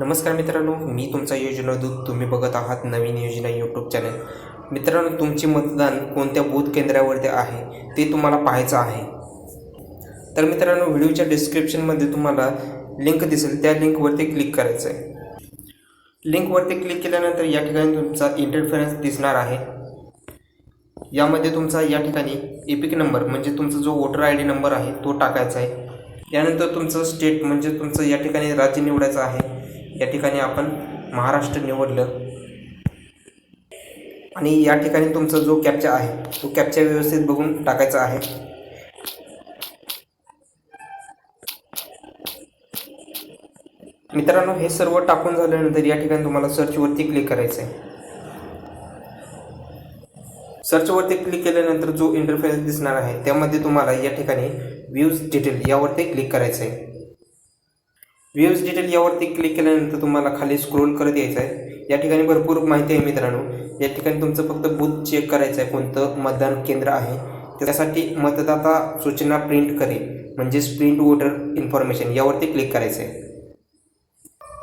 नमस्कार मित्रांनो मी तुमचा योजना दूत. तुम्ही बघत आहात नवीन योजना यूट्यूब चॅनल मित्रांनो तुमचे मतदान कोणत्या बूथ केंद्रावरती आहे ते तुम्हाला पाहायचं आहे. तर मित्रांनो व्हिडिओच्या डिस्क्रिप्शनमध्ये तुम्हाला लिंक दिसेल. त्या लिंकवरती क्लिक करायचं आहे लिंकवरती क्लिक केल्यानंतर या ठिकाणी तुमचा इंटरफरन्स दिसणार आहे. यामध्ये तुमचा या ठिकाणी एपिक नंबर म्हणजे तुमचा जो वोटर आय डी नंबर आहे तो टाकायचा आहे. त्यानंतर तुमचं स्टेट म्हणजे तुमचं या ठिकाणी राज्य निवडायचं आहे. या ठिकाणी आपण महाराष्ट्र निवडलं. आणि या ठिकाणी तुमचा जो कॅप्चा आहे तो कॅप्चा व्यवस्थित बघून टाकायचा आहे. मित्रांनो हे सर्व टाकून झाल्यानंतर या ठिकाणी तुम्हाला सर्चवरती क्लिक करायचं आहे सर्चवरती क्लिक केल्यानंतर जो इंटरफेस दिसणार आहे त्यामध्ये तुम्हाला या ठिकाणी व्ह्यूज डिटेल यावरती क्लिक करायचं आहे व्ह्यूज डिटेल यावरती क्लिक केल्यानंतर तुम्हाला खाली स्क्रोल करत यायचं आहे. या ठिकाणी भरपूर माहिती आहे मित्रांनो. या ठिकाणी तुमचं फक्त बूथ चेक करायचं आहे कोणतं मतदान केंद्र आहे. त्यासाठी मतदाता सूचना प्रिंट करेल. म्हणजेच प्रिंट वोटर इन्फॉर्मेशन यावरती क्लिक करायचं आहे.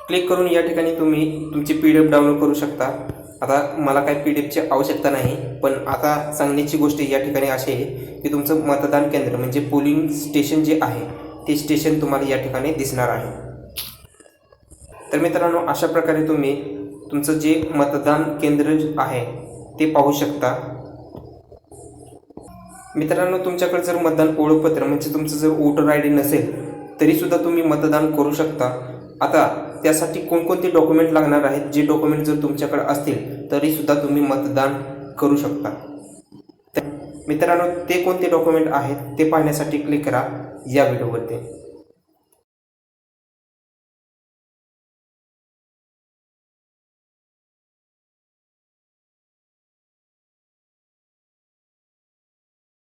क्लिक करून या ठिकाणी तुम्ही तुमची पी डी एफ डाउनलोड करू शकता. आता मला काही पी डी एफची आवश्यकता नाही पण आता सांगण्याची गोष्ट या ठिकाणी अशी आहे की तुमचं मतदान केंद्र म्हणजे पोलिंग स्टेशन जे आहे ते स्टेशन तुम्हाला या ठिकाणी दिसणार आहे. तर मित्रांनो अशा प्रकारे तुम्ही तुमचं जे मतदान केंद्र आहे ते पाहू शकता. मित्रांनो तुमच्याकडे जर मतदान ओळखपत्र म्हणजे तुमचं जर वोटर आय डी नसेल तरीसुद्धा तुम्ही मतदान करू शकता. आता त्यासाठी कोणकोणते डॉक्युमेंट लागणार आहेत जे डॉक्युमेंट जर तुमच्याकडे असतील तरीसुद्धा तुम्ही मतदान करू शकता. तर मित्रांनो ते कोणते डॉक्युमेंट आहेत ते पाहण्यासाठी क्लिक करा या व्हिडिओवरती.